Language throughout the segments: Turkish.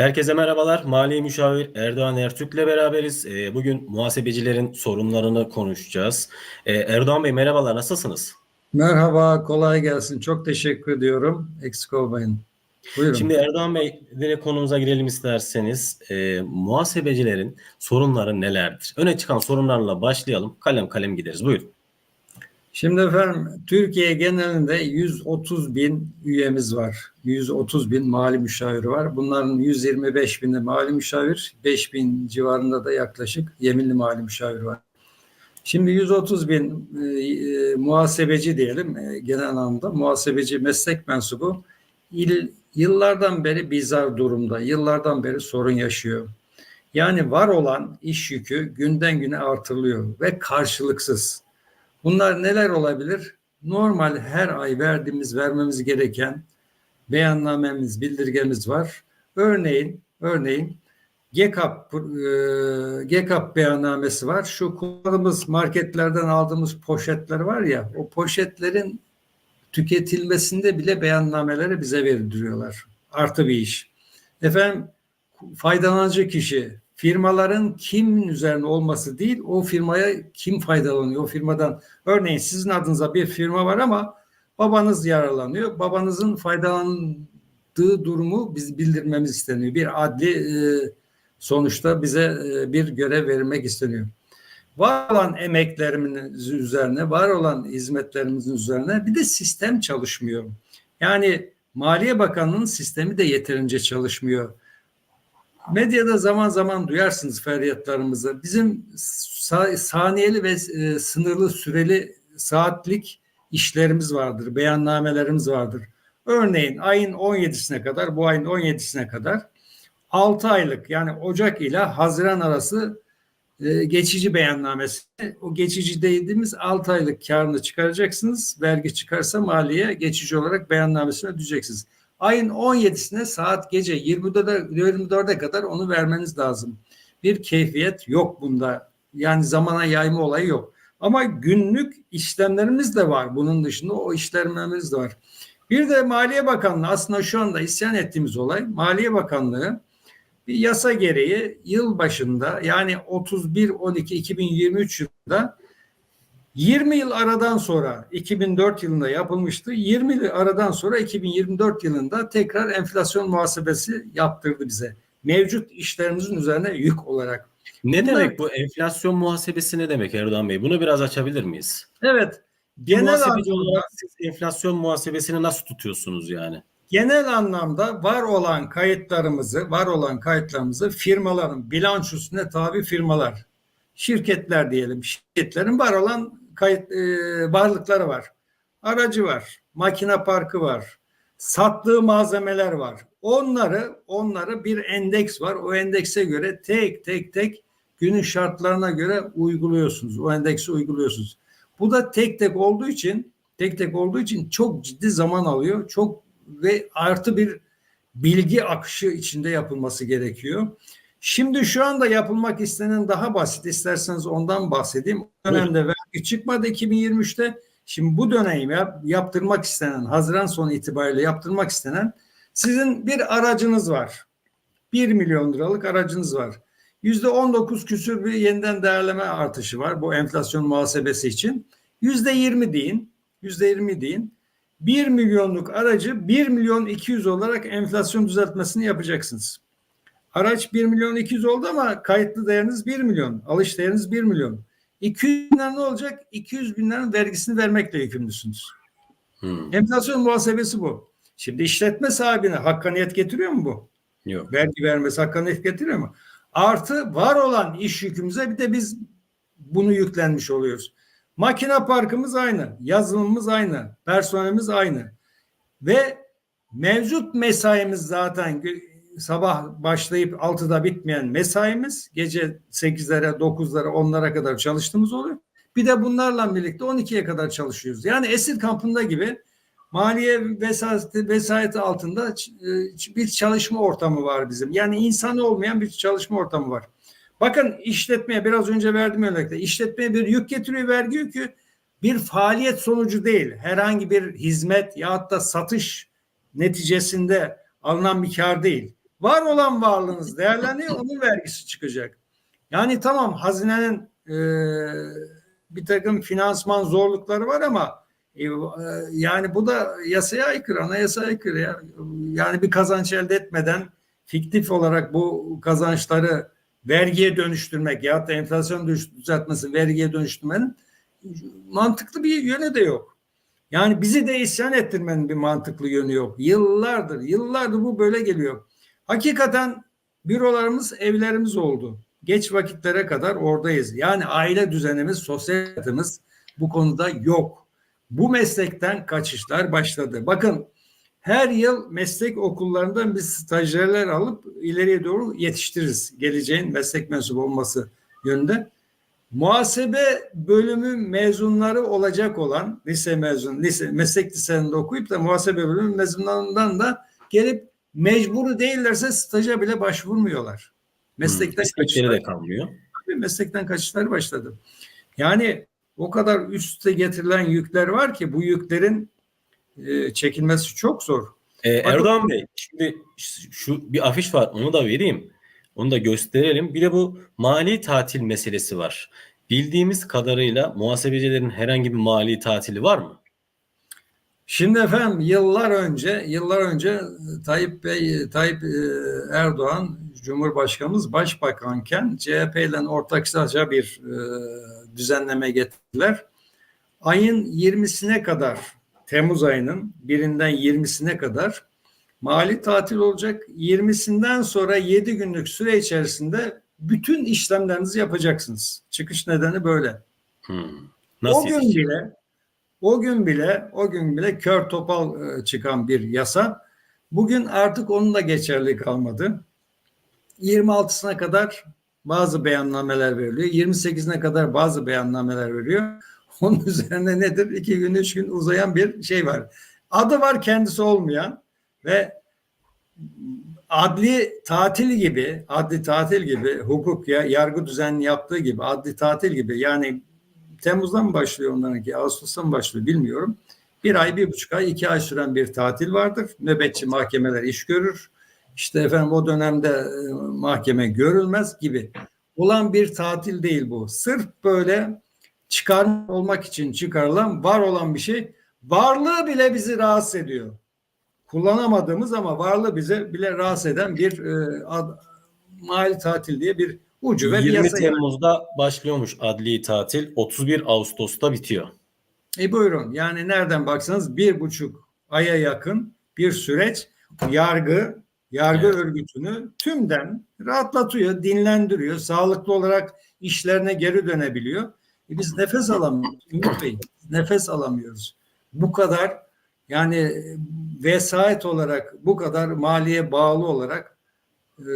Herkese merhabalar. Mali Müşavir Erdoğan Ertürk'le beraberiz. Ee, Bugün muhasebecilerin sorunlarını konuşacağız. Ee, Erdoğan Bey merhabalar, nasılsınız? Merhaba, kolay gelsin. Çok teşekkür ediyorum. Eksik olmayın. Buyurun. Şimdi Erdoğan Bey, direkt konumuza girelim isterseniz. Ee, muhasebecilerin sorunları nelerdir? Öne çıkan sorunlarla başlayalım. Kalem kalem gideriz. Buyurun. Şimdi efendim Türkiye genelinde 130 bin üyemiz var. 130 bin mali müşaviri var. Bunların 125 bini mali müşavir, 5 bin civarında da yaklaşık yeminli mali müşavir var. Şimdi 130 bin e, e, muhasebeci diyelim e, genel anlamda muhasebeci meslek mensubu il, yıllardan beri bizar durumda, yıllardan beri sorun yaşıyor. Yani var olan iş yükü günden güne artırılıyor ve karşılıksız. Bunlar neler olabilir? Normal her ay verdiğimiz, vermemiz gereken beyannamemiz, bildirgemiz var. Örneğin, örneğin GEKAP, e, GEKAP beyannamesi var. Şu kullandığımız marketlerden aldığımız poşetler var ya, o poşetlerin tüketilmesinde bile beyannameleri bize verdiriyorlar. Artı bir iş. Efendim faydalanıcı kişi firmaların kimin üzerine olması değil o firmaya kim faydalanıyor o firmadan. Örneğin sizin adınıza bir firma var ama babanız yararlanıyor. Babanızın faydalandığı durumu biz bildirmemiz isteniyor. Bir adli e, sonuçta bize e, bir görev verilmek isteniyor. Var olan emeklerimizin üzerine, var olan hizmetlerimizin üzerine bir de sistem çalışmıyor. Yani Maliye Bakanlığı'nın sistemi de yeterince çalışmıyor. Medyada zaman zaman duyarsınız feryatlarımızı. Bizim sa- saniyeli ve e, sınırlı süreli saatlik işlerimiz vardır, beyannamelerimiz vardır. Örneğin ayın 17'sine kadar, bu ayın 17'sine kadar 6 aylık yani Ocak ile Haziran arası e, geçici beyannamesi. O geçici dediğimiz 6 aylık karını çıkaracaksınız. Vergi çıkarsa maliye geçici olarak beyannamesini ödeyeceksiniz. Ayın 17'sine saat gece 24'e 24'e kadar onu vermeniz lazım. Bir keyfiyet yok bunda. Yani zamana yayma olayı yok. Ama günlük işlemlerimiz de var. Bunun dışında o işlemlerimiz de var. Bir de Maliye Bakanlığı aslında şu anda isyan ettiğimiz olay Maliye Bakanlığı bir yasa gereği yıl başında yani 31-12-2023 yılında 20 yıl aradan sonra 2004 yılında yapılmıştı. 20 yıl aradan sonra 2024 yılında tekrar enflasyon muhasebesi yaptırdı bize. Mevcut işlerimizin üzerine yük olarak. Ne Bunlar- demek bu enflasyon muhasebesi ne demek Erdoğan Bey? Bunu biraz açabilir miyiz? Evet. Genel muhasebeci anlamda, olarak siz enflasyon muhasebesini nasıl tutuyorsunuz yani? genel anlamda var olan kayıtlarımızı, var olan kayıtlarımızı firmaların bilançosuna tabi firmalar, şirketler diyelim, şirketlerin var olan kayıt e, varlıkları var. Aracı var, makine parkı var, sattığı malzemeler var. Onları onları bir endeks var. O endekse göre tek tek tek günün şartlarına göre uyguluyorsunuz. O endeksi uyguluyorsunuz. Bu da tek tek olduğu için tek tek olduğu için çok ciddi zaman alıyor. Çok ve artı bir bilgi akışı içinde yapılması gerekiyor. Şimdi şu anda yapılmak istenen daha basit. İsterseniz ondan bahsedeyim. O dönemde çıkmadı 2023'te. Şimdi bu dönemi yap- yaptırmak istenen, Haziran sonu itibariyle yaptırmak istenen sizin bir aracınız var. 1 milyon liralık aracınız var. Yüzde 19 küsür bir yeniden değerleme artışı var bu enflasyon muhasebesi için. Yüzde 20 deyin, yüzde 20 deyin. 1 milyonluk aracı 1 milyon 200 olarak enflasyon düzeltmesini yapacaksınız. Araç 1 milyon 200 oldu ama kayıtlı değeriniz 1 milyon. Alış değeriniz 1 milyon. 200 bin lira ne olacak? 200 bin liranın vergisini vermekle yükümlüsünüz. Hmm, Enflasyon muhasebesi bu. Şimdi işletme sahibine hakkaniyet getiriyor mu bu? Yok. Vergi vermesi hakkaniyet getiriyor mu? Artı var olan iş yükümüze bir de biz bunu yüklenmiş oluyoruz. Makine parkımız aynı, yazılımımız aynı, personelimiz aynı. Ve mevcut mesaimiz zaten sabah başlayıp 6'da bitmeyen mesaimiz gece 8'lere, 9'lara, 10'lara kadar çalıştığımız oluyor. Bir de bunlarla birlikte 12'ye kadar çalışıyoruz. Yani esir kampında gibi maliye vesayeti, vesayeti altında e, bir çalışma ortamı var bizim. Yani insanı olmayan bir çalışma ortamı var. Bakın işletmeye biraz önce verdiğim örnekte işletmeye bir yük getiriyor vergi yükü bir faaliyet sonucu değil. Herhangi bir hizmet ya da satış neticesinde alınan bir kar değil. Var olan varlığınız değerleniyor, onun vergisi çıkacak. Yani tamam hazinenin e, bir takım finansman zorlukları var ama e, yani bu da yasaya aykırı, anayasaya aykırı. Ya. Yani bir kazanç elde etmeden fiktif olarak bu kazançları vergiye dönüştürmek ya da enflasyon düzeltmesi vergiye dönüştürmenin mantıklı bir yönü de yok. Yani bizi de isyan ettirmenin bir mantıklı yönü yok. Yıllardır, yıllardır bu böyle geliyor. Hakikaten bürolarımız, evlerimiz oldu. Geç vakitlere kadar oradayız. Yani aile düzenimiz, hayatımız bu konuda yok. Bu meslekten kaçışlar başladı. Bakın her yıl meslek okullarından biz stajyerler alıp ileriye doğru yetiştiririz. Geleceğin meslek mensubu olması yönünde. Muhasebe bölümü mezunları olacak olan lise mezun, lise, meslek liselerinde okuyup da muhasebe bölümü mezunlarından da gelip mecburu değillerse staja bile başvurmuyorlar. Meslekten Meslekleri kaçışlar, de kalmıyor. meslekten kaçışlar başladı. Yani o kadar üste getirilen yükler var ki bu yüklerin e, çekilmesi çok zor. Ee, Erdoğan Bey, şimdi şu bir afiş var, onu da vereyim. Onu da gösterelim. Bir de bu mali tatil meselesi var. Bildiğimiz kadarıyla muhasebecilerin herhangi bir mali tatili var mı? Şimdi efendim yıllar önce yıllar önce Tayyip Bey Tayyip e, Erdoğan Cumhurbaşkanımız başbakanken CHP ile ortaklaşa bir e, düzenleme getirdiler. Ayın 20'sine kadar Temmuz ayının birinden 20'sine kadar mali tatil olacak. 20'sinden sonra 7 günlük süre içerisinde bütün işlemlerinizi yapacaksınız. Çıkış nedeni böyle. Hmm. O Nasıl? gün bile o gün bile o gün bile kör topal e, çıkan bir yasa. Bugün artık onun da geçerli kalmadı. 26'sına kadar bazı beyannameler veriliyor. 28'ine kadar bazı beyannameler veriyor. Onun üzerine nedir? İki gün, üç gün uzayan bir şey var. Adı var kendisi olmayan ve adli tatil gibi, adli tatil gibi, hukuk ya yargı düzenli yaptığı gibi, adli tatil gibi yani Temmuz'dan mı başlıyor onlarınki, Ağustos'tan mı başlıyor bilmiyorum. Bir ay, bir buçuk ay, iki ay süren bir tatil vardır. Nöbetçi mahkemeler iş görür. İşte efendim o dönemde e, mahkeme görülmez gibi. Olan bir tatil değil bu. Sırf böyle çıkar olmak için çıkarılan, var olan bir şey. Varlığı bile bizi rahatsız ediyor. Kullanamadığımız ama varlığı bize bile rahatsız eden bir e, ad, mali tatil diye bir ucu ve bir 20 yasa. yani. Temmuz'da başlıyormuş adli tatil. 31 Ağustos'ta bitiyor. E buyurun yani nereden baksanız bir buçuk aya yakın bir süreç yargı yargı Evet. örgütünü tümden rahatlatıyor, dinlendiriyor, sağlıklı olarak işlerine geri dönebiliyor. E biz nefes alamıyoruz. Ümit Bey, nefes alamıyoruz. Bu kadar yani vesayet olarak bu kadar maliye bağlı olarak e,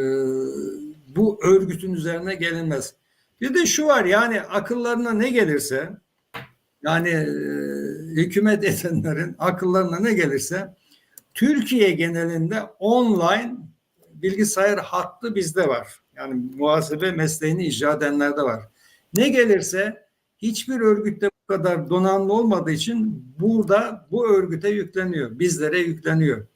bu örgütün üzerine gelinmez. Bir de şu var yani akıllarına ne gelirse yani e, hükümet edenlerin akıllarına ne gelirse Türkiye genelinde online bilgisayar hattı bizde var. Yani muhasebe mesleğini icra edenlerde var. Ne gelirse hiçbir örgütte bu kadar donanımlı olmadığı için burada bu örgüte yükleniyor. Bizlere yükleniyor.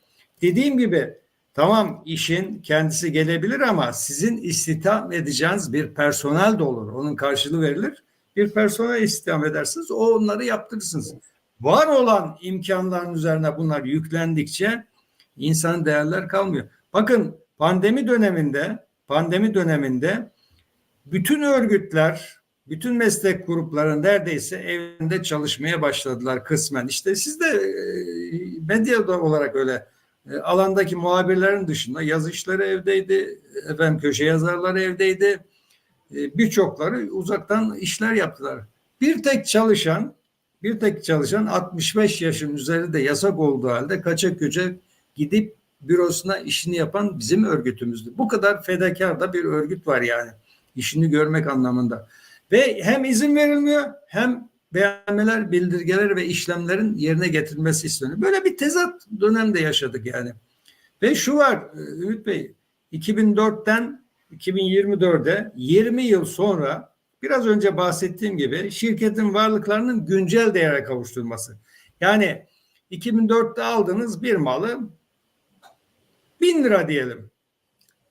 Dediğim gibi tamam işin kendisi gelebilir ama sizin istihdam edeceğiniz bir personel de olur. Onun karşılığı verilir bir personel istihdam edersiniz. O onları yaptırırsınız. Var olan imkanların üzerine bunlar yüklendikçe insanın değerler kalmıyor. Bakın pandemi döneminde pandemi döneminde bütün örgütler, bütün meslek grupları neredeyse evinde çalışmaya başladılar kısmen. İşte siz de e, medyada olarak öyle e, alandaki muhabirlerin dışında yazı işleri evdeydi, efendim köşe yazarları evdeydi e, birçokları uzaktan işler yaptılar. Bir tek çalışan, bir tek çalışan 65 yaşın üzerinde yasak olduğu halde kaçak göçek gidip bürosuna işini yapan bizim örgütümüzdü. Bu kadar fedakar da bir örgüt var yani. işini görmek anlamında. Ve hem izin verilmiyor hem beğenmeler, bildirgeler ve işlemlerin yerine getirilmesi isteniyor. Böyle bir tezat dönemde yaşadık yani. Ve şu var e, Ümit Bey, 2004'ten 2024'de 20 yıl sonra biraz önce bahsettiğim gibi şirketin varlıklarının güncel değere kavuşturulması. Yani 2004'te aldığınız bir malı 1000 lira diyelim.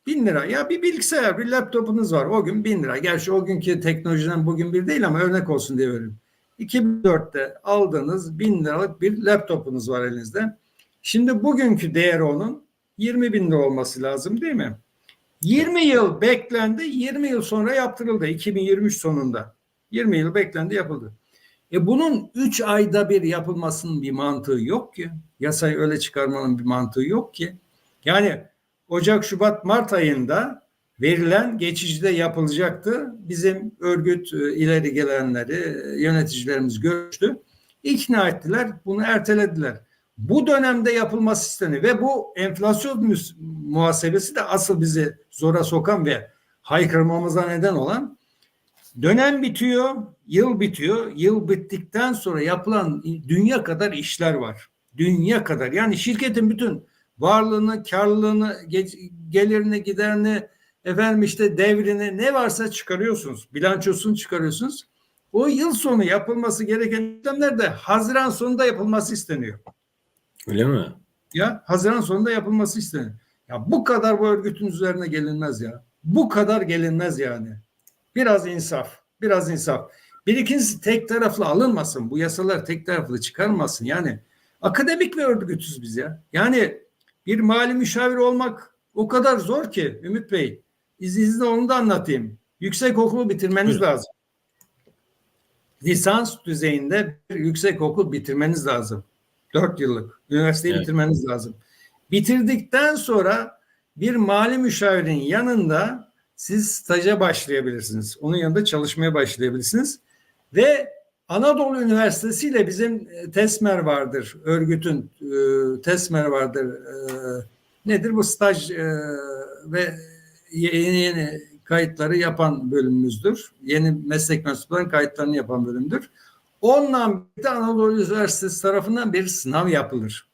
Bin lira. Ya bir bilgisayar, bir laptopunuz var. O gün bin lira. Gerçi o günkü teknolojiden bugün bir değil ama örnek olsun diye veriyorum. 2004'te aldığınız bin liralık bir laptopunuz var elinizde. Şimdi bugünkü değeri onun 20 bin lira olması lazım değil mi? 20 yıl beklendi, 20 yıl sonra yaptırıldı 2023 sonunda. 20 yıl beklendi yapıldı. E bunun 3 ayda bir yapılmasının bir mantığı yok ki. Yasayı öyle çıkarmanın bir mantığı yok ki. Yani Ocak, Şubat, Mart ayında verilen geçicide yapılacaktı. Bizim örgüt e, ileri gelenleri, e, yöneticilerimiz görüştü. İkna ettiler, bunu ertelediler. Bu dönemde yapılması isteniyor ve bu enflasyon muhasebesi de asıl bizi zora sokan ve haykırmamıza neden olan dönem bitiyor, yıl bitiyor. Yıl bittikten sonra yapılan dünya kadar işler var. Dünya kadar. Yani şirketin bütün varlığını, karlılığını, ge- gelirini, giderini, efendim işte devrini ne varsa çıkarıyorsunuz. Bilançosunu çıkarıyorsunuz. O yıl sonu yapılması gereken işlemler de Haziran sonunda yapılması isteniyor. Öyle mi? Ya Haziran sonunda yapılması isteniyor. Ya bu kadar bu örgütün üzerine gelinmez ya. Bu kadar gelinmez yani. Biraz insaf. Biraz insaf. Bir ikincisi tek taraflı alınmasın. Bu yasalar tek taraflı çıkarmasın. Yani akademik bir örgütüz biz ya. Yani bir mali müşavir olmak o kadar zor ki Ümit Bey. İzninizle onu da anlatayım. Yüksek okulu bitirmeniz Buyurun. lazım. Lisans düzeyinde bir yüksek okul bitirmeniz lazım. Dört yıllık. Üniversiteyi Evet. bitirmeniz lazım. Bitirdikten sonra bir mali müşavirin yanında siz staja başlayabilirsiniz. Onun yanında çalışmaya başlayabilirsiniz. Ve Anadolu Üniversitesi ile bizim e, TESMER vardır. Örgütün e, TESMER vardır. E, nedir bu staj e, ve yeni yeni kayıtları yapan bölümümüzdür. Yeni meslek mensuplarının kayıtlarını yapan bölümdür. Ondan birlikte Anadolu Üniversitesi tarafından bir sınav yapılır.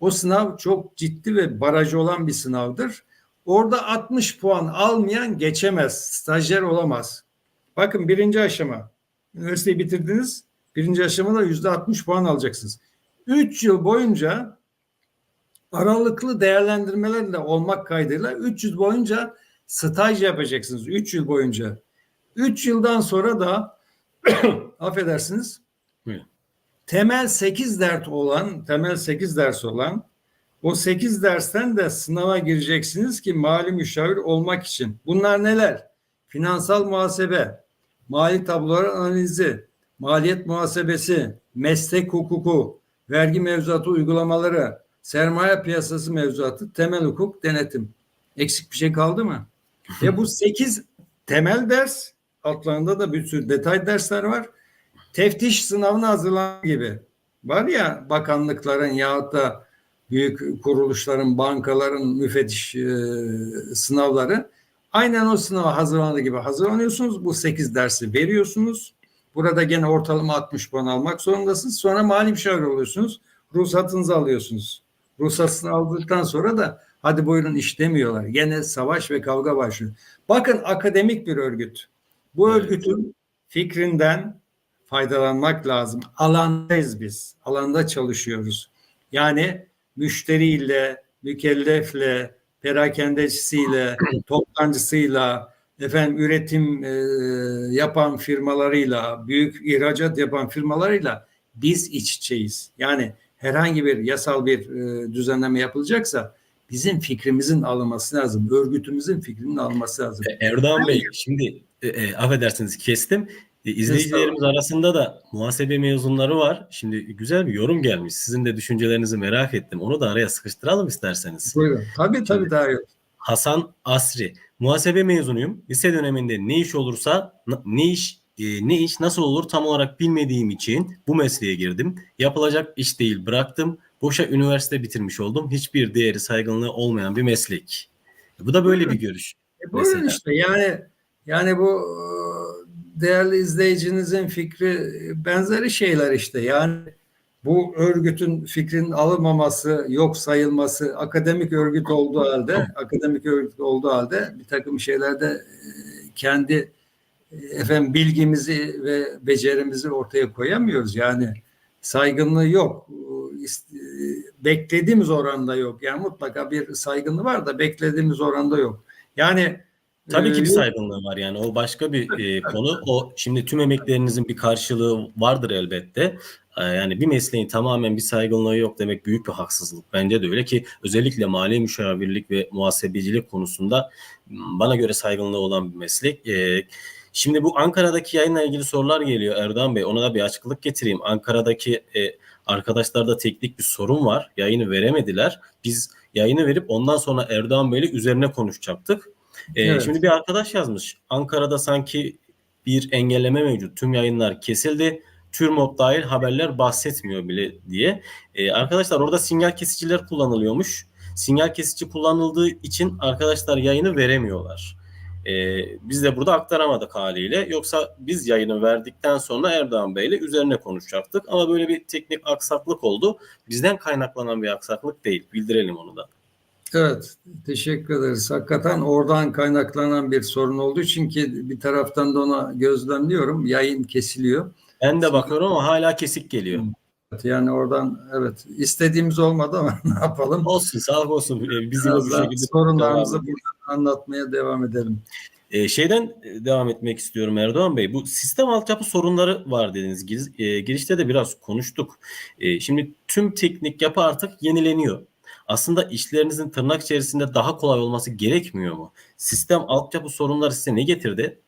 O sınav çok ciddi ve barajı olan bir sınavdır. Orada 60 puan almayan geçemez, stajyer olamaz. Bakın birinci aşama, üniversiteyi bitirdiniz, birinci aşamada yüzde 60 puan alacaksınız. 3 yıl boyunca aralıklı değerlendirmelerle olmak kaydıyla 3 yıl boyunca staj yapacaksınız. 3 yıl boyunca. 3 yıldan sonra da affedersiniz temel 8 ders olan temel 8 ders olan o 8 dersten de sınava gireceksiniz ki mali müşavir olmak için. Bunlar neler? Finansal muhasebe, mali tablolar analizi, maliyet muhasebesi, meslek hukuku, vergi mevzuatı uygulamaları, sermaye piyasası mevzuatı, temel hukuk, denetim. Eksik bir şey kaldı mı? Ve bu 8 temel ders altlarında da bir sürü detay dersler var. Teftiş sınavına hazırlan gibi. Var ya bakanlıkların yahut da büyük kuruluşların, bankaların müfettiş e, sınavları. Aynen o sınava hazırlandığı gibi hazırlanıyorsunuz. Bu 8 dersi veriyorsunuz. Burada gene ortalama 60 puan almak zorundasınız. Sonra mali müşavir oluyorsunuz. Ruhsatınızı alıyorsunuz. Ruhsatını aldıktan sonra da hadi buyurun iş demiyorlar. Gene savaş ve kavga başlıyor. Bakın akademik bir örgüt. Bu Evet. örgütün fikrinden faydalanmak lazım. Alandayız biz. Alanda çalışıyoruz. Yani müşteriyle, mükellefle, perakendecisiyle, toptancısıyla, efendim üretim e, yapan firmalarıyla, büyük ihracat yapan firmalarıyla biz iç içeyiz. Yani herhangi bir yasal bir e, düzenleme yapılacaksa bizim fikrimizin alınması lazım. Örgütümüzün fikrinin alınması lazım. E, Erdoğan Bey şimdi e, e, affedersiniz kestim. E, izleyicilerimiz arasında da muhasebe mezunları var. Şimdi güzel bir yorum gelmiş. Sizin de düşüncelerinizi merak ettim. Onu da araya sıkıştıralım isterseniz. Buyurun. Tabii tabii daha iyi. Hasan Asri. Muhasebe mezunuyum. Lise döneminde ne iş olursa ne iş e, ne iş nasıl olur tam olarak bilmediğim için bu mesleğe girdim. Yapılacak iş değil bıraktım. Boşa üniversite bitirmiş oldum. Hiçbir değeri saygınlığı olmayan bir meslek. Bu da böyle bir görüş. E buyurun Mesela. işte yani yani bu e, değerli izleyicinizin fikri e, benzeri şeyler işte. Yani bu örgütün fikrinin alınmaması, yok sayılması, akademik örgüt olduğu halde, akademik örgüt olduğu halde bir takım şeylerde e, kendi efendim bilgimizi ve becerimizi ortaya koyamıyoruz. Yani saygınlığı yok. E, Beklediğimiz oranda yok. Yani mutlaka bir saygınlığı var da beklediğimiz oranda yok. Yani Tabii ki e, bir saygınlığı var yani o başka bir e, konu. O şimdi tüm emeklerinizin bir karşılığı vardır elbette. E, yani bir mesleğin tamamen bir saygınlığı yok demek büyük bir haksızlık. Bence de öyle ki özellikle mali müşavirlik ve muhasebecilik konusunda bana göre saygınlığı olan bir meslek. E, şimdi bu Ankara'daki yayınla ilgili sorular geliyor Erdoğan Bey. Ona da bir açıklık getireyim. Ankara'daki e, arkadaşlarda teknik bir sorun var. Yayını veremediler. Biz yayını verip ondan sonra Erdoğan Bey'le üzerine konuşacaktık. Ee, Evet. Şimdi bir arkadaş yazmış. Ankara'da sanki bir engelleme mevcut. Tüm yayınlar kesildi. TÜRMOP dahil haberler bahsetmiyor bile diye. Ee, arkadaşlar orada sinyal kesiciler kullanılıyormuş. Sinyal kesici kullanıldığı için arkadaşlar yayını veremiyorlar. Ee, biz de burada aktaramadık haliyle. Yoksa biz yayını verdikten sonra Erdoğan Bey'le üzerine konuşacaktık. Ama böyle bir teknik aksaklık oldu. Bizden kaynaklanan bir aksaklık değil. Bildirelim onu da. Evet, teşekkür ederiz. Hakikaten oradan kaynaklanan bir sorun olduğu için ki bir taraftan da ona gözlemliyorum. Yayın kesiliyor. Ben de bakıyorum ama hala kesik geliyor. Yani oradan evet istediğimiz olmadı ama ne yapalım? Olsun sağlık olsun. Ee, Biz yine Biraz bu şekilde sorunlarımızı burada anlatmaya devam edelim. Ee, şeyden e, devam etmek istiyorum Erdoğan Bey. Bu sistem altyapı sorunları var dediniz. Giriz- e, girişte de biraz konuştuk. E, şimdi tüm teknik yapı artık yenileniyor. Aslında işlerinizin tırnak içerisinde daha kolay olması gerekmiyor mu? Sistem altyapı sorunları size ne getirdi?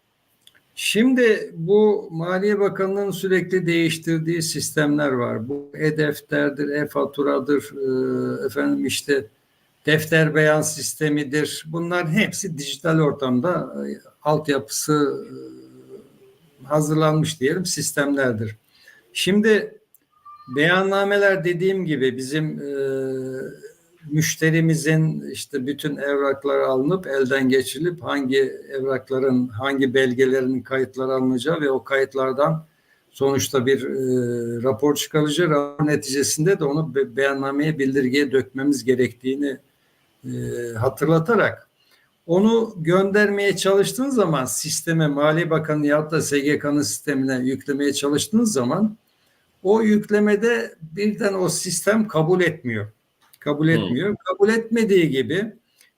Şimdi bu Maliye Bakanlığı'nın sürekli değiştirdiği sistemler var. Bu e-defterdir, e-faturadır, e, efendim işte defter beyan sistemidir. Bunların hepsi dijital ortamda e, altyapısı e, hazırlanmış diyelim sistemlerdir. Şimdi beyannameler dediğim gibi bizim e, müşterimizin işte bütün evrakları alınıp elden geçirilip hangi evrakların hangi belgelerinin kayıtları alınacağı ve o kayıtlardan sonuçta bir e, rapor çıkarılacağı rapor neticesinde de onu be- beyannameye bildirgeye dökmemiz gerektiğini e, hatırlatarak onu göndermeye çalıştığınız zaman sisteme Maliye Bakanı ya da SGK'nın sistemine yüklemeye çalıştığınız zaman o yüklemede birden o sistem kabul etmiyor. Kabul Hmm. etmiyor. Kabul etmediği gibi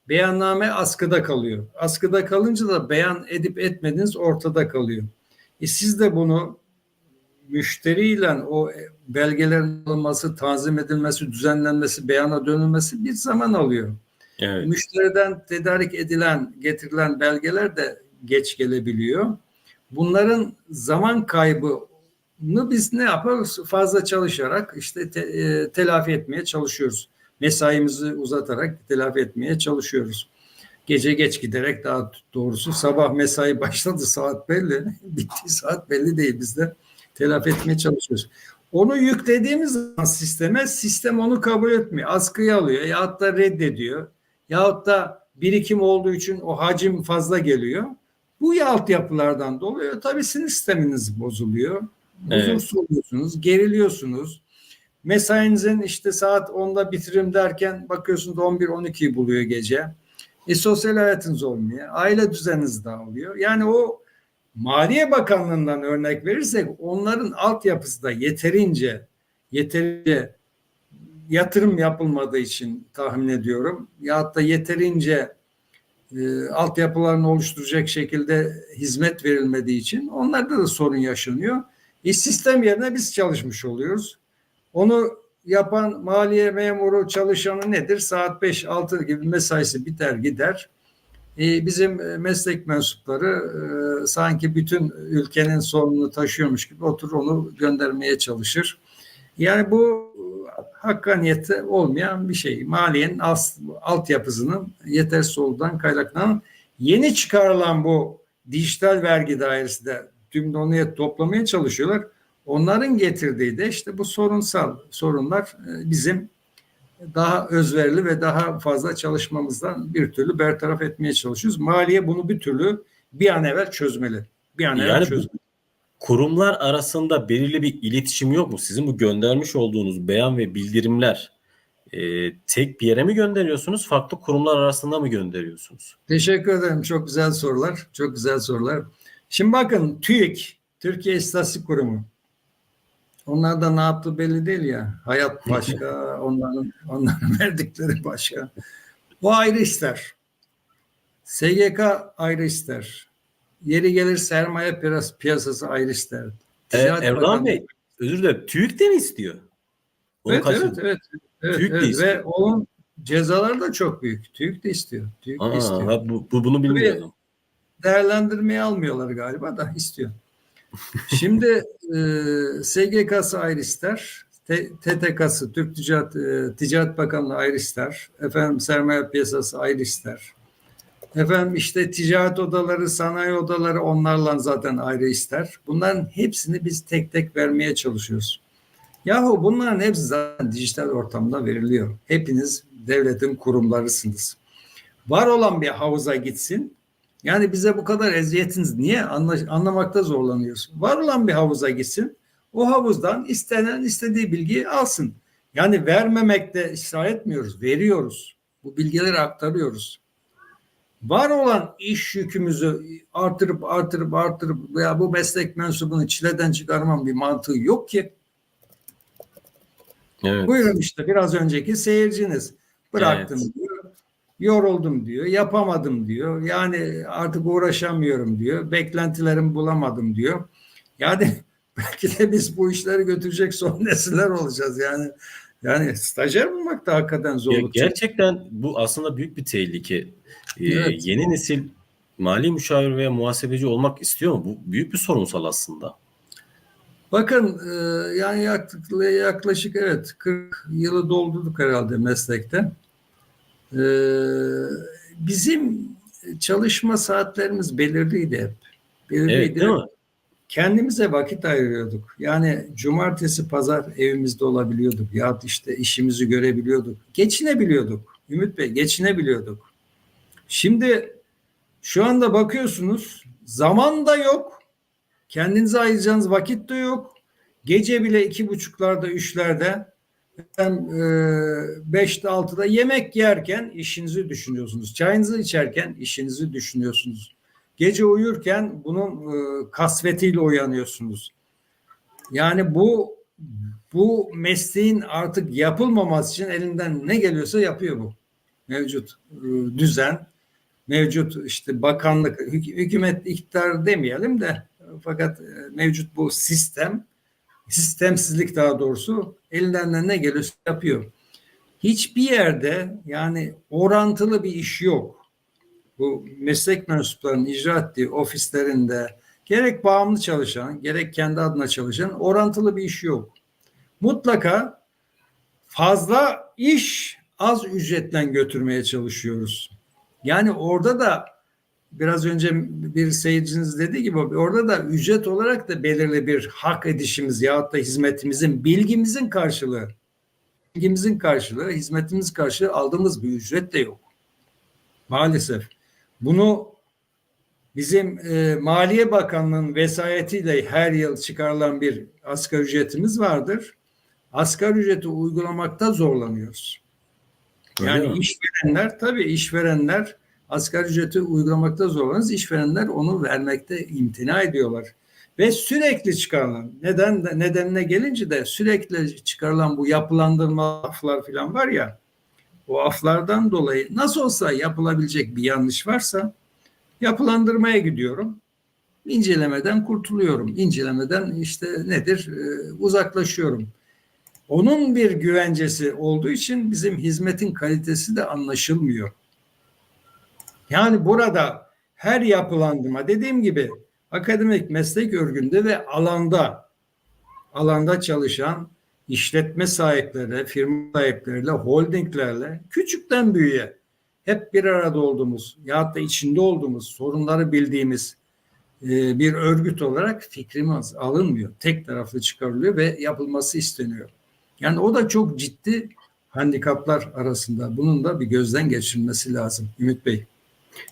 beyanname askıda kalıyor. Askıda kalınca da beyan edip etmediğiniz ortada kalıyor. E siz de bunu müşteriyle o belgelerin alınması, tanzim edilmesi, düzenlenmesi, beyana dönülmesi bir zaman alıyor. Evet. Müşteriden tedarik edilen, getirilen belgeler de geç gelebiliyor. Bunların zaman kaybını biz ne yaparız? Fazla çalışarak işte te- e, telafi etmeye çalışıyoruz. Mesaimizi uzatarak telafi etmeye çalışıyoruz. Gece geç giderek daha doğrusu sabah mesai başladı saat belli. Bittiği saat belli değil biz de telafi etmeye çalışıyoruz. Onu yüklediğimiz zaman sisteme sistem onu kabul etmiyor. Askıya alıyor yahut da reddediyor. Yahut da birikim olduğu için o hacim fazla geliyor. Bu altyapılardan dolayı tabii sinir sisteminiz bozuluyor. Evet. Huzursuz oluyorsunuz, geriliyorsunuz. Mesainizin işte saat 10'da bitirim derken bakıyorsunuz 11-12'yi buluyor gece. E sosyal hayatınız olmuyor. Aile düzeniniz dağılıyor. Yani o Maliye Bakanlığı'ndan örnek verirsek onların altyapısı da yeterince yeterince yatırım yapılmadığı için tahmin ediyorum. Ya da yeterince e, altyapılarını oluşturacak şekilde hizmet verilmediği için onlarda da sorun yaşanıyor. E, sistem yerine biz çalışmış oluyoruz. Onu yapan maliye memuru çalışanı nedir? Saat 5-6 gibi mesaisi biter gider. E, bizim e, meslek mensupları e, sanki bütün ülkenin sorununu taşıyormuş gibi oturur onu göndermeye çalışır. Yani bu hakkaniyeti olmayan bir şey. Maliyenin alt, altyapısının yetersiz olduğundan kaynaklanan yeni çıkarılan bu dijital vergi dairesi de tüm onu toplamaya çalışıyorlar. Onların getirdiği de işte bu sorunsal sorunlar e, bizim daha özverili ve daha fazla çalışmamızdan bir türlü bertaraf etmeye çalışıyoruz. Maliye bunu bir türlü bir an evvel çözmeli. Bir an evvel Yani bu- çözmeli. Kurumlar arasında belirli bir iletişim yok mu? Sizin bu göndermiş olduğunuz beyan ve bildirimler e, tek bir yere mi gönderiyorsunuz? Farklı kurumlar arasında mı gönderiyorsunuz? Teşekkür ederim. Çok güzel sorular. Çok güzel sorular. Şimdi bakın TÜİK, Türkiye İstatistik Kurumu. Onlar da ne yaptığı belli değil ya. Hayat başka, onların, onların verdikleri başka. O ayrı ister. SGK ayrı ister. Yeri gelir sermaye piyas- piyasası ayrı ister. Ticaret Erdoğan Bakanlığı- Bey özür dilerim. TÜİK de mi istiyor? Onu Evet, evet, evet, evet, TÜİK de evet. istiyor. Ve onun cezaları da çok büyük. TÜİK de istiyor. TÜİK de Aa, istiyor. ha, bu, bu- bunu bilmiyordum. değerlendirmeye almıyorlar galiba da istiyor. Şimdi e, SGK'sı ayrı ister. TTK'sı Türk Ticaret, e, Ticaret Bakanlığı ayrı ister. Efendim sermaye piyasası ayrı ister. Efendim işte ticaret odaları, sanayi odaları onlarla zaten ayrı ister. Bunların hepsini biz tek tek vermeye çalışıyoruz. Yahu bunların hepsi zaten dijital ortamda veriliyor. Hepiniz devletin kurumlarısınız. Var olan bir havuza gitsin. Yani bize bu kadar eziyetiniz niye Anla- anlamakta zorlanıyoruz. Var olan bir havuza gitsin. O havuzdan istenen istediği bilgiyi alsın. Yani vermemekte ısrar etmiyoruz. Veriyoruz. Bu bilgileri aktarıyoruz. Var olan iş yükümüzü artırıp artırıp artırıp veya bu meslek mensubunu çileden çıkarmam bir mantığı yok ki. Evet. Buyurun işte biraz önceki seyirciniz. Bıraktım Evet. diyor. Yoruldum diyor. Yapamadım diyor. Yani artık uğraşamıyorum diyor. Beklentilerimi bulamadım diyor. Yani belki de biz bu işleri götürecek son nesiller olacağız. Yani yani stajyer bulmak da hakikaten Ya zorluk. gerçekten bu aslında büyük bir tehlike. Ee, Evet. Yeni nesil mali müşavir veya muhasebeci olmak istiyor mu? Bu büyük bir sorunsal aslında. Bakın e, yani yaklaşık, yaklaşık evet 40 yılı doldurduk herhalde meslekte. E, bizim çalışma saatlerimiz belirliydi hep. Belirliydi. Evet değil mi? Kendimize vakit ayırıyorduk. Yani cumartesi pazar evimizde olabiliyorduk. Ya işte işimizi görebiliyorduk. Geçinebiliyorduk. Ümit Bey geçinebiliyorduk. Şimdi şu anda bakıyorsunuz zaman da yok. Kendinize ayıracağınız vakit de yok. Gece bile iki buçuklarda, üçlerde, e, beşte, altıda yemek yerken işinizi düşünüyorsunuz. Çayınızı içerken işinizi düşünüyorsunuz. Gece uyurken bunun e, kasvetiyle uyanıyorsunuz. Yani bu bu mesleğin artık yapılmaması için elinden ne geliyorsa yapıyor bu. Mevcut e, düzen, mevcut işte bakanlık, hük- hükümet iktidar demeyelim de fakat e, mevcut bu sistem, sistemsizlik daha doğrusu elinden ne geliyorsa yapıyor. Hiçbir yerde yani orantılı bir iş yok. Bu meslek mensuplarının icra ettiği ofislerinde gerek bağımlı çalışan, gerek kendi adına çalışan orantılı bir iş yok. Mutlaka fazla iş az ücretten götürmeye çalışıyoruz. Yani orada da biraz önce bir seyirciniz dediği gibi orada da ücret olarak da belirli bir hak edişimiz yahut da hizmetimizin, bilgimizin karşılığı, bilgimizin karşılığı, hizmetimiz karşılığı aldığımız bir ücret de yok. Maalesef. Bunu bizim e, Maliye Bakanlığı'nın vesayetiyle her yıl çıkarılan bir asgari ücretimiz vardır. Asgari ücreti uygulamakta zorlanıyoruz. Öyle Yani mi? işverenler tabii işverenler asgari ücreti uygulamakta zorlanırız. İşverenler onu vermekte imtina ediyorlar. Ve sürekli çıkarılan neden nedenine gelince de sürekli çıkarılan bu yapılandırma aflar falan var ya o aflardan dolayı nasıl olsa yapılabilecek bir yanlış varsa yapılandırmaya gidiyorum. İncelemeden kurtuluyorum. İncelemeden işte nedir Ee, uzaklaşıyorum. Onun bir güvencesi olduğu için bizim hizmetin kalitesi de anlaşılmıyor. Yani burada her yapılandırma dediğim gibi akademik meslek örgünde ve alanda alanda çalışan işletme sahipleri, firma sahipleriyle, holdinglerle küçükten büyüğe hep bir arada olduğumuz ya da içinde olduğumuz sorunları bildiğimiz e, bir örgüt olarak fikrimiz alınmıyor. Tek taraflı çıkarılıyor ve yapılması isteniyor. Yani o da çok ciddi handikaplar arasında. Bunun da bir gözden geçirilmesi lazım Ümit Bey.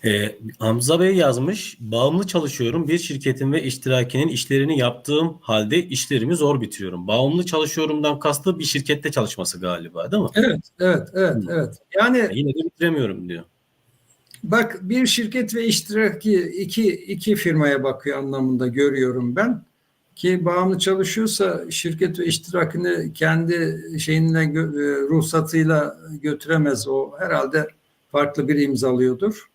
Ee, Hamza Bey yazmış. Bağımlı çalışıyorum. Bir şirketin ve iştirakinin işlerini yaptığım halde işlerimi zor bitiriyorum. Bağımlı çalışıyorumdan kastı bir şirkette çalışması galiba değil mi? Evet, evet, evet, evet. Yani Yine de bitiremiyorum diyor. Bak bir şirket ve iştiraki iki, iki firmaya bakıyor anlamında görüyorum ben. Ki bağımlı çalışıyorsa şirket ve iştirakını kendi şeyinle ruhsatıyla götüremez o. Herhalde farklı bir imzalıyordur.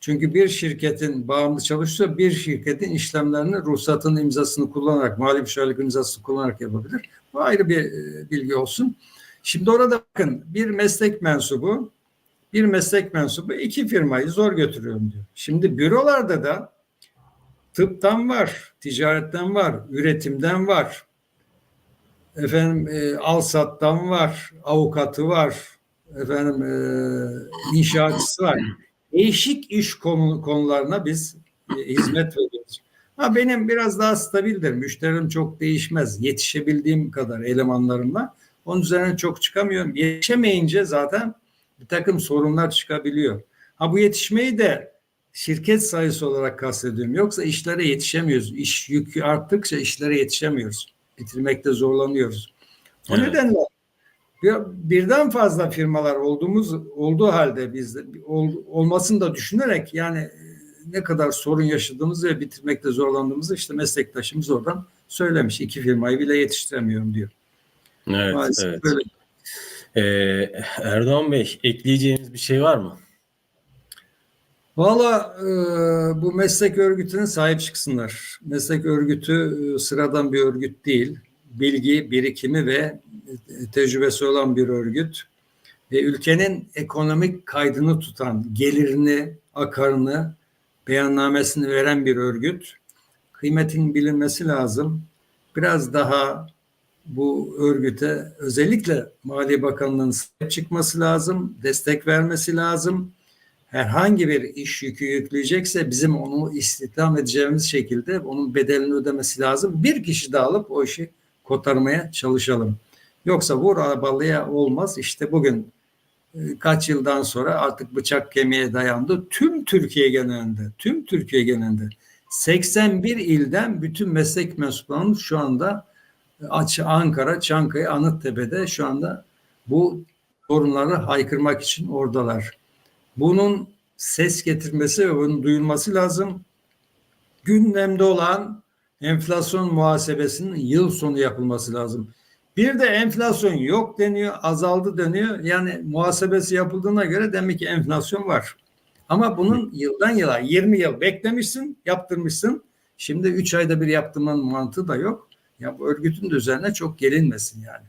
Çünkü bir şirketin bağımlı çalışıyor, bir şirketin işlemlerini ruhsatın imzasını kullanarak, mali müşavirlik imzasını kullanarak yapabilir. Bu ayrı bir e, bilgi olsun. Şimdi orada bakın bir meslek mensubu, bir meslek mensubu iki firmayı zor götürüyorum diyor. Şimdi bürolarda da tıptan var, ticaretten var, üretimden var, efendim e, alsattan var, avukatı var, efendim e, inşaatçısı var. Değişik iş konu, konularına biz e, hizmet veriyoruz. Ha benim biraz daha stabildir. Müşterim çok değişmez. Yetişebildiğim kadar elemanlarımla. Onun üzerine çok çıkamıyorum. Yetişemeyince zaten bir takım sorunlar çıkabiliyor. Ha bu yetişmeyi de şirket sayısı olarak kastediyorum. Yoksa işlere yetişemiyoruz. İş yükü arttıkça işlere yetişemiyoruz. Bitirmekte zorlanıyoruz. O Evet. nedenle bir, birden fazla firmalar olduğumuz olduğu halde biz ol, olmasını da düşünerek yani e, ne kadar sorun yaşadığımızı ve bitirmekte zorlandığımızı işte meslektaşımız oradan söylemiş. İki firmayı bile yetiştiremiyorum diyor. Evet, Maalesef evet. böyle. Ee, Erdoğan Bey, ekleyeceğiniz bir şey var mı? Valla e, bu meslek örgütüne sahip çıksınlar. Meslek örgütü e, sıradan bir örgüt değil. Bilgi, birikimi ve tecrübesi olan bir örgüt. Ve ülkenin ekonomik kaydını tutan, gelirini, akarını, beyannamesini veren bir örgüt. Kıymetin bilinmesi lazım. Biraz daha bu örgüte özellikle Maliye Bakanlığı'nın sahip çıkması lazım, destek vermesi lazım herhangi bir iş yükü yükleyecekse bizim onu istihdam edeceğimiz şekilde onun bedelini ödemesi lazım. Bir kişi de alıp o işi kotarmaya çalışalım. Yoksa vur arabalıya olmaz. İşte bugün e, kaç yıldan sonra artık bıçak kemiğe dayandı. Tüm Türkiye genelinde, tüm Türkiye genelinde 81 ilden bütün meslek mensuplarının şu anda e, Ankara, Çankaya, Anıttepe'de şu anda bu sorunları haykırmak için oradalar. Bunun ses getirmesi ve bunun duyulması lazım. Gündemde olan enflasyon muhasebesinin yıl sonu yapılması lazım. Bir de enflasyon yok deniyor, azaldı deniyor. Yani muhasebesi yapıldığına göre demek ki enflasyon var. Ama bunun yıldan yıla 20 yıl beklemişsin, yaptırmışsın. Şimdi 3 ayda bir yaptırmanın mantığı da yok. Ya bu örgütün de üzerine çok gelinmesin yani.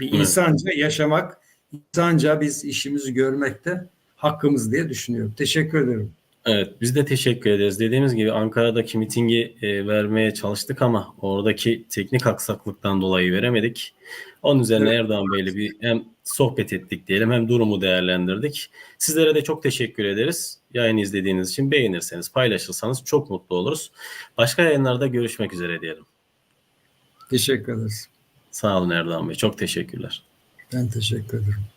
Bir insanca yaşamak, insanca biz işimizi görmekte hakkımız diye düşünüyorum. Teşekkür ederim. Evet, biz de teşekkür ederiz. Dediğimiz gibi Ankara'daki mitingi e, vermeye çalıştık ama oradaki teknik aksaklıktan dolayı veremedik. Onun üzerine Evet. Erdoğan Bey'le bir hem sohbet ettik diyelim hem durumu değerlendirdik. Sizlere de çok teşekkür ederiz. Yayını izlediğiniz için beğenirseniz, paylaşırsanız çok mutlu oluruz. Başka yayınlarda görüşmek üzere diyelim. Teşekkür ederiz. Sağ olun Erdoğan Bey. Çok teşekkürler. Ben teşekkür ederim.